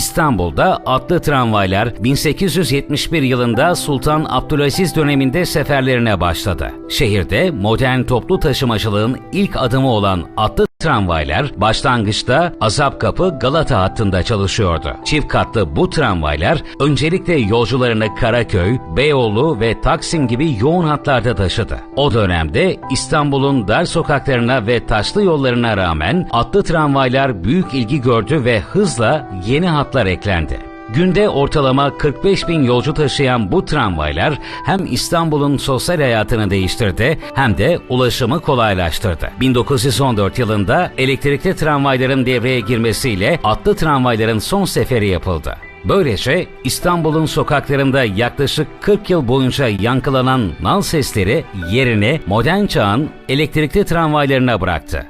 İstanbul'da atlı tramvaylar 1871 yılında Sultan Abdülaziz döneminde seferlerine başladı. Şehirde modern toplu taşımacılığın ilk adımı olan atlı Tramvaylar başlangıçta Azapkapı Galata hattında çalışıyordu. Çift katlı bu tramvaylar öncelikle yolcularını Karaköy, Beyoğlu ve Taksim gibi yoğun hatlarda taşıdı. O dönemde İstanbul'un dar sokaklarına ve taşlı yollarına rağmen atlı tramvaylar büyük ilgi gördü ve hızla yeni hatlar eklendi. Günde ortalama 45 bin yolcu taşıyan bu tramvaylar hem İstanbul'un sosyal hayatını değiştirdi hem de ulaşımı kolaylaştırdı. 1914 yılında elektrikli tramvayların devreye girmesiyle atlı tramvayların son seferi yapıldı. Böylece İstanbul'un sokaklarında yaklaşık 40 yıl boyunca yankılanan nal sesleri yerini modern çağın elektrikli tramvaylarına bıraktı.